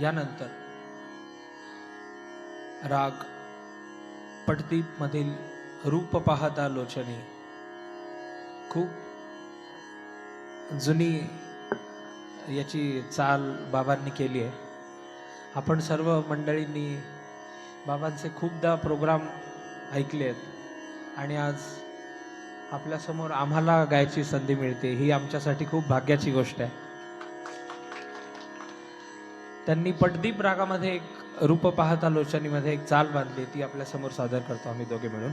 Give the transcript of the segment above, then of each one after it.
यानंतर राग पटदीपमधील रूप पाहता लोचनी खूप जुनी याची चाल बाबांनी केली आहे. आपण सर्व मंडळींनी बाबांचे खूपदा प्रोग्राम ऐकले आहेत आणि आज आपल्यासमोर आम्हाला गायची संधी मिळते ही आमच्यासाठी खूप भाग्याची गोष्ट आहे. त्यांनी पटदीप रागामध्ये एक रूप पाहता लोचनीमध्ये एक चाल बांधली ती आपल्यासमोर सादर करतो आम्ही दोघे मिळून.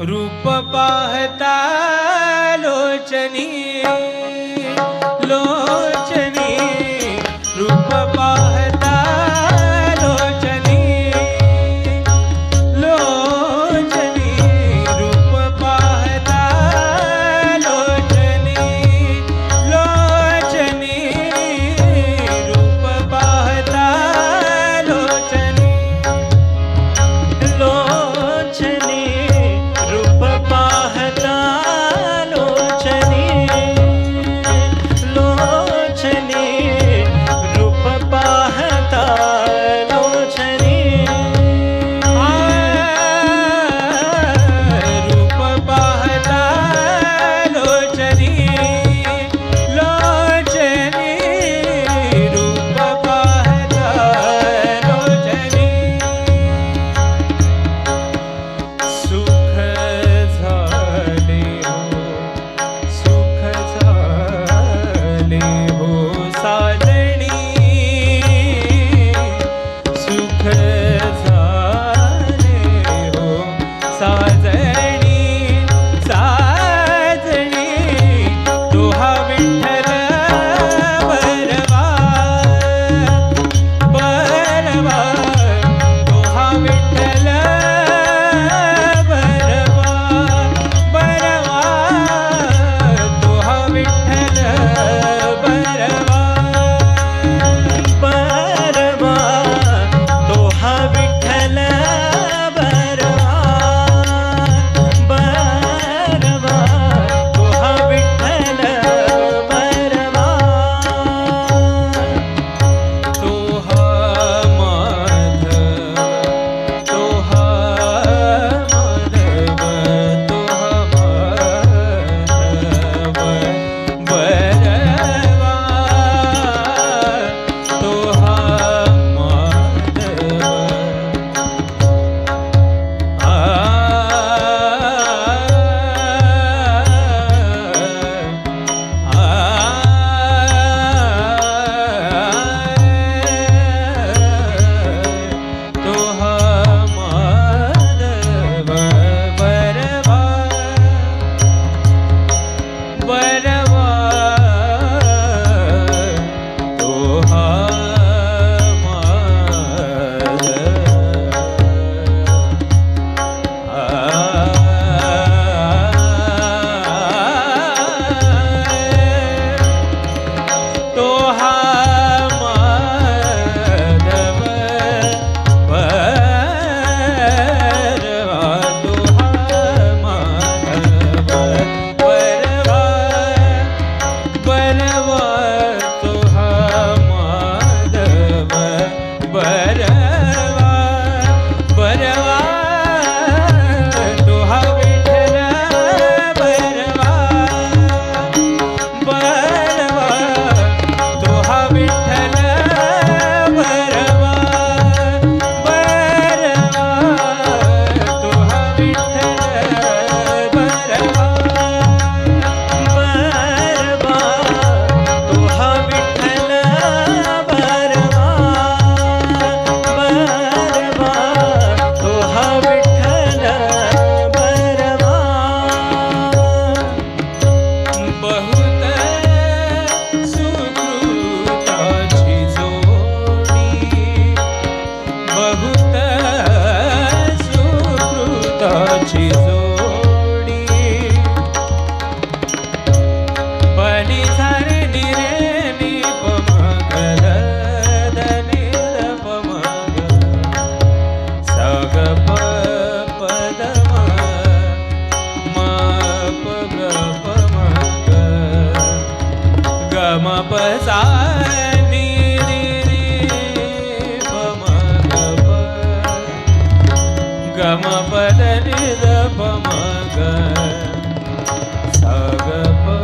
रूप पाहता लोचनी। Gama padani da pamaga Saga pamaga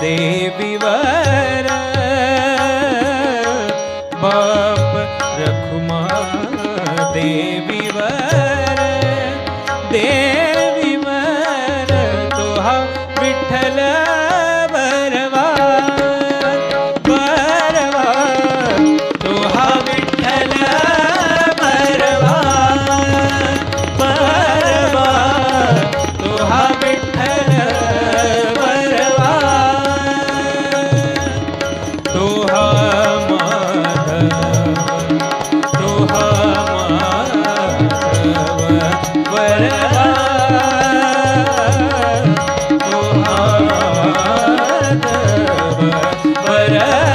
देवी वा ਬਰਬਾਦ ਤੋ ਆਦ ਬਰਬਾਦ